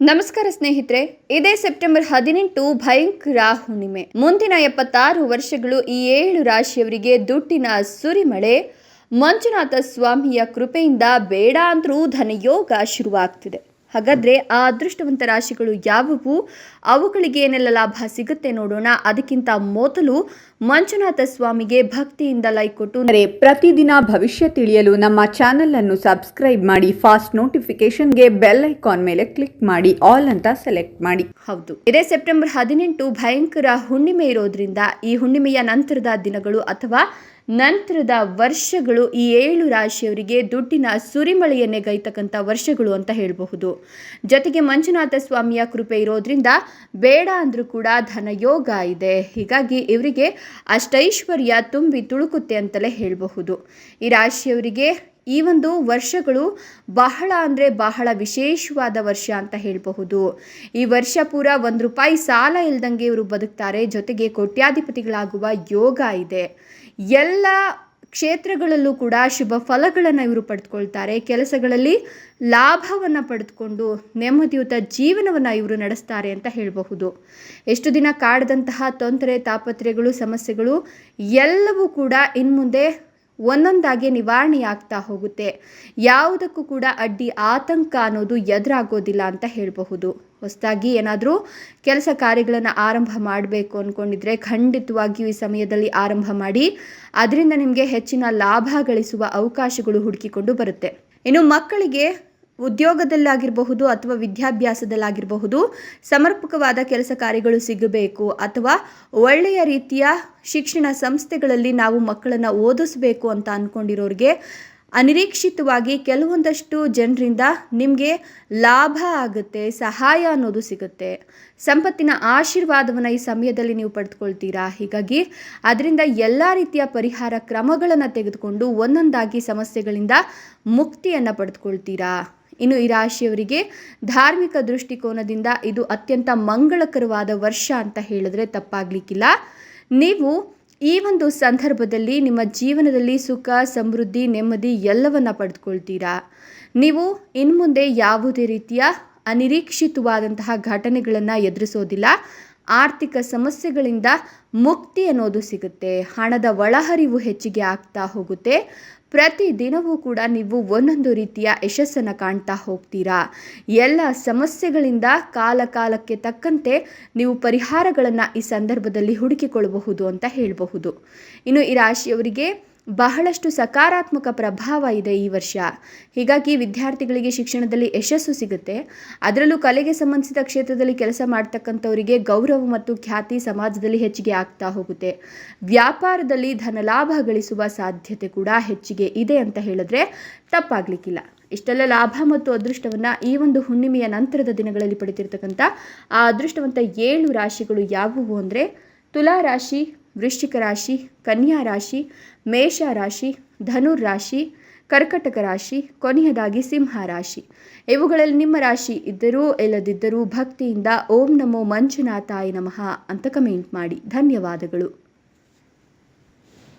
ನಮಸ್ಕಾರ ಸ್ನೇಹಿತರೆ, ಇದೇ ಸೆಪ್ಟೆಂಬರ್ ಹದಿನೆಂಟು ಭಯಂಕರ ಹುಣ್ಣಿಮೆ ಮುಂದಿನ ಎಪ್ಪತ್ತಾರು ವರ್ಷಗಳು ಈ ಏಳು ರಾಶಿಯವರಿಗೆ ದುಡ್ಡಿನ ಸುರಿಮಳೆ, ಮಂಜುನಾಥ ಸ್ವಾಮಿಯ ಕೃಪೆಯಿಂದ ಬೇಡ ಅಂದ್ರೂ ಧನಯೋಗ ಶುರುವಾಗ್ತಿದೆ. ಹಾಗಾದ್ರೆ ಆ ಅದೃಷ್ಟವಂತ ರಾಶಿಗಳು ಯಾವುವು? ಅವುಗಳಿಗೆ ಏನೆಲ್ಲ ಲಾಭ ಸಿಗುತ್ತೆ ನೋಡೋಣ. ಅದಕ್ಕಿಂತ ಮೊದಲು ಮಂಜುನಾಥ ಸ್ವಾಮಿಗೆ ಭಕ್ತಿಯಿಂದ ಲೈಕ್ ಕೊಟ್ಟು ಅಂದರೆ ಪ್ರತಿದಿನ ಭವಿಷ್ಯ ತಿಳಿಯಲು ನಮ್ಮ ಚಾನೆಲ್ ಅನ್ನು ಸಬ್ಸ್ಕ್ರೈಬ್ ಮಾಡಿ ಫಾಸ್ಟ್ ನೋಟಿಫಿಕೇಶನ್ಗೆ ಬೆಲ್ ಐಕಾನ್ ಮೇಲೆ ಕ್ಲಿಕ್ ಮಾಡಿ ಆಲ್ ಅಂತ ಸೆಲೆಕ್ಟ್ ಮಾಡಿ. ಹೌದು. ಇದೇ ಸೆಪ್ಟೆಂಬರ್ ಹದಿನೆಂಟು ಭಯಂಕರ ಹುಣ್ಣಿಮೆ ಇರೋದ್ರಿಂದ ಈ ಹುಣ್ಣಿಮೆಯ ನಂತರದ ದಿನಗಳು ಅಥವಾ ನಂತರದ ವರ್ಷಗಳು ಈ ಏಳು ರಾಶಿಯವರಿಗೆ ದುಡ್ಡಿನ ಸುರಿಮಳೆಯನ್ನೇ ಗೈತಕ್ಕಂಥ ವರ್ಷಗಳು ಅಂತ ಹೇಳಬಹುದು. ಜೊತೆಗೆ ಮಂಜುನಾಥ ಸ್ವಾಮಿಯ ಕೃಪೆ ಇರೋದ್ರಿಂದ ಬೇಡ ಅಂದರೂ ಕೂಡ ಧನಯೋಗ ಇದೆ. ಹೀಗಾಗಿ ಇವರಿಗೆ ಅಷ್ಟೈಶ್ವರ್ಯ ತುಂಬಿ ತುಳುಕುತ್ತೆ ಅಂತಲೇ ಹೇಳಬಹುದು. ಈ ರಾಶಿಯವರಿಗೆ ಈ ಒಂದು ವರ್ಷಗಳು ಬಹಳ ಅಂದರೆ ಬಹಳ ವಿಶೇಷವಾದ ವರ್ಷ ಅಂತ ಹೇಳಬಹುದು. ಈ ವರ್ಷ ಪೂರ ಒಂದು ರೂಪಾಯಿ ಸಾಲ ಇಲ್ದಂಗೆ ಇವರು ಬದುಕ್ತಾರೆ. ಜೊತೆಗೆ ಕೋಟ್ಯಾಧಿಪತಿಗಳಾಗುವ ಯೋಗ ಇದೆ. ಎಲ್ಲ ಕ್ಷೇತ್ರಗಳಲ್ಲೂ ಕೂಡ ಶುಭ ಫಲಗಳನ್ನು ಇವರು ಪಡೆದುಕೊಳ್ತಾರೆ ಕೆಲಸಗಳಲ್ಲಿ ಲಾಭವನ್ನು ಪಡೆದುಕೊಂಡು ನೆಮ್ಮದಿಯುತ ಜೀವನವನ್ನು ಇವರು ನಡೆಸ್ತಾರೆ ಅಂತ ಹೇಳಬಹುದು. ಎಷ್ಟು ದಿನ ಕಾಡದಂತಹ ತೊಂದರೆ ತಾಪತ್ರೆಗಳು ಸಮಸ್ಯೆಗಳು ಎಲ್ಲವೂ ಕೂಡ ಇನ್ಮುಂದೆ ಒಂದೊಂದಾಗಿ ನಿವಾರಣೆಯಾಗ್ತಾ ಹೋಗುತ್ತೆ. ಯಾವುದಕ್ಕೂ ಕೂಡ ಅಡ್ಡಿ, ಆತಂಕ ಅನ್ನೋದು ಎದುರಾಗೋದಿಲ್ಲ ಅಂತ ಹೇಳಬಹುದು. ಹೊಸದಾಗಿ ಏನಾದರೂ ಕೆಲಸ ಕಾರ್ಯಗಳನ್ನು ಆರಂಭ ಮಾಡಬೇಕು ಅಂದ್ಕೊಂಡಿದ್ರೆ ಖಂಡಿತವಾಗಿಯೂ ಈ ಸಮಯದಲ್ಲಿ ಆರಂಭ ಮಾಡಿ, ಅದರಿಂದ ನಿಮಗೆ ಹೆಚ್ಚಿನ ಲಾಭ ಗಳಿಸುವ ಅವಕಾಶಗಳು ಹುಡುಕಿಕೊಂಡು ಬರುತ್ತೆ. ಇನ್ನು ಮಕ್ಕಳಿಗೆ ಉದ್ಯೋಗದಲ್ಲಾಗಿರಬಹುದು ಅಥವಾ ವಿದ್ಯಾಭ್ಯಾಸದಲ್ಲಾಗಿರಬಹುದು, ಸಮರ್ಪಕವಾದ ಕೆಲಸ ಕಾರ್ಯಗಳು ಸಿಗಬೇಕು ಅಥವಾ ಒಳ್ಳೆಯ ರೀತಿಯ ಶಿಕ್ಷಣ ಸಂಸ್ಥೆಗಳಲ್ಲಿ ನಾವು ಮಕ್ಕಳನ್ನು ಓದಿಸ್ಬೇಕು ಅಂತ ಅಂದ್ಕೊಂಡಿರೋರಿಗೆ ಅನಿರೀಕ್ಷಿತವಾಗಿ ಕೆಲವೊಂದಷ್ಟು ಜನರಿಂದ ನಿಮಗೆ ಲಾಭ ಆಗುತ್ತೆ, ಸಹಾಯ ಅನ್ನೋದು ಸಿಗುತ್ತೆ. ಸಂಪತ್ತಿನ ಆಶೀರ್ವಾದವನ್ನು ಈ ಸಮಯದಲ್ಲಿ ನೀವು ಪಡೆದುಕೊಳ್ತೀರಾ? ಹೀಗಾಗಿ ಅದರಿಂದ ಎಲ್ಲ ರೀತಿಯ ಪರಿಹಾರ ಕ್ರಮಗಳನ್ನು ತೆಗೆದುಕೊಂಡು ಒಂದೊಂದಾಗಿ ಸಮಸ್ಯೆಗಳಿಂದ ಮುಕ್ತಿಯನ್ನು ಪಡೆದುಕೊಳ್ತೀರಾ? ಇನ್ನು ಈ ರಾಶಿಯವರಿಗೆ ಧಾರ್ಮಿಕ ದೃಷ್ಟಿಕೋನದಿಂದ ಇದು ಅತ್ಯಂತ ಮಂಗಳಕರವಾದ ವರ್ಷ ಅಂತ ಹೇಳಿದ್ರೆ ತಪ್ಪಾಗಲಿಕ್ಕಿಲ್ಲ. ನೀವು ಈ ಒಂದು ಸಂದರ್ಭದಲ್ಲಿ ನಿಮ್ಮ ಜೀವನದಲ್ಲಿ ಸುಖ, ಸಮೃದ್ಧಿ, ನೆಮ್ಮದಿ ಎಲ್ಲವನ್ನ ಪಡೆದುಕೊಳ್ತೀರಾ ನೀವು ಇನ್ಮುಂದೆ ಯಾವುದೇ ರೀತಿಯ ಅನಿರೀಕ್ಷಿತವಾದಂತಹ ಘಟನೆಗಳನ್ನು ಎದುರಿಸೋದಿಲ್ಲ. ಆರ್ಥಿಕ ಸಮಸ್ಯೆಗಳಿಂದ ಮುಕ್ತಿ ಅನ್ನೋದು ಸಿಗುತ್ತೆ. ಹಣದ ಒಳಹರಿವು ಹೆಚ್ಚಿಗೆ ಆಗ್ತಾ ಹೋಗುತ್ತೆ. ಪ್ರತಿ ದಿನವೂ ಕೂಡ ನೀವು ಒಂದೊಂದು ರೀತಿಯ ಯಶಸ್ಸನ್ನು ಕಾಣ್ತಾ ಹೋಗ್ತೀರಾ. ಎಲ್ಲ ಸಮಸ್ಯೆಗಳಿಂದ ಕಾಲ ಕಾಲಕ್ಕೆ ತಕ್ಕಂತೆ ನೀವು ಪರಿಹಾರಗಳನ್ನು ಈ ಸಂದರ್ಭದಲ್ಲಿ ಹುಡುಕಿಕೊಳ್ಳಬಹುದು ಅಂತ ಹೇಳಬಹುದು. ಇನ್ನು ಈ ರಾಶಿಯವರಿಗೆ ಬಹಳಷ್ಟು ಸಕಾರಾತ್ಮಕ ಪ್ರಭಾವ ಇದೆ ಈ ವರ್ಷ. ಹೀಗಾಗಿ ವಿದ್ಯಾರ್ಥಿಗಳಿಗೆ ಶಿಕ್ಷಣದಲ್ಲಿ ಯಶಸ್ಸು ಸಿಗುತ್ತೆ. ಅದರಲ್ಲೂ ಕಲೆಗೆ ಸಂಬಂಧಿಸಿದ ಕ್ಷೇತ್ರದಲ್ಲಿ ಕೆಲಸ ಮಾಡ್ತಕ್ಕಂಥವರಿಗೆ ಗೌರವ ಮತ್ತು ಖ್ಯಾತಿ ಸಮಾಜದಲ್ಲಿ ಹೆಚ್ಚಿಗೆ ಆಗ್ತಾ ಹೋಗುತ್ತೆ. ವ್ಯಾಪಾರದಲ್ಲಿ ಧನಲಾಭ ಗಳಿಸುವ ಸಾಧ್ಯತೆ ಕೂಡ ಹೆಚ್ಚಿಗೆ ಇದೆ ಅಂತ ಹೇಳಿದ್ರೆ ತಪ್ಪಾಗ್ಲಿಕ್ಕಿಲ್ಲ. ಇಷ್ಟೆಲ್ಲ ಲಾಭ ಮತ್ತು ಅದೃಷ್ಟವನ್ನು ಈ ಒಂದು ಹುಣ್ಣಿಮೆಯ ನಂತರದ ದಿನಗಳಲ್ಲಿ ಪಡೆದಿರತಕ್ಕಂಥ ಆ ಅದೃಷ್ಟವಂತ ಏಳು ರಾಶಿಗಳು ಯಾವುವು ಅಂದರೆ ತುಲಾ ರಾಶಿ ವೃಶ್ಚಿಕ ರಾಶಿ, ಕನ್ಯಾ ರಾಶಿ ಮೇಷ ರಾಶಿ ಧನುರ್ ರಾಶಿ, ಕರ್ಕಟಕ ರಾಶಿ, ಕೊನೆಯದಾಗಿ ಸಿಂಹ ರಾಶಿ. ಇವುಗಳಲ್ಲಿ ನಿಮ್ಮ ರಾಶಿ ಇದ್ದರೂ ಇಲ್ಲದಿದ್ದರೂ ಭಕ್ತಿಯಿಂದ ಓಂ ನಮೋ ಮಂಜುನಾಥಾಯ ನಮಃ ಅಂತ ಕಮೆಂಟ್ ಮಾಡಿ. ಧನ್ಯವಾದಗಳು.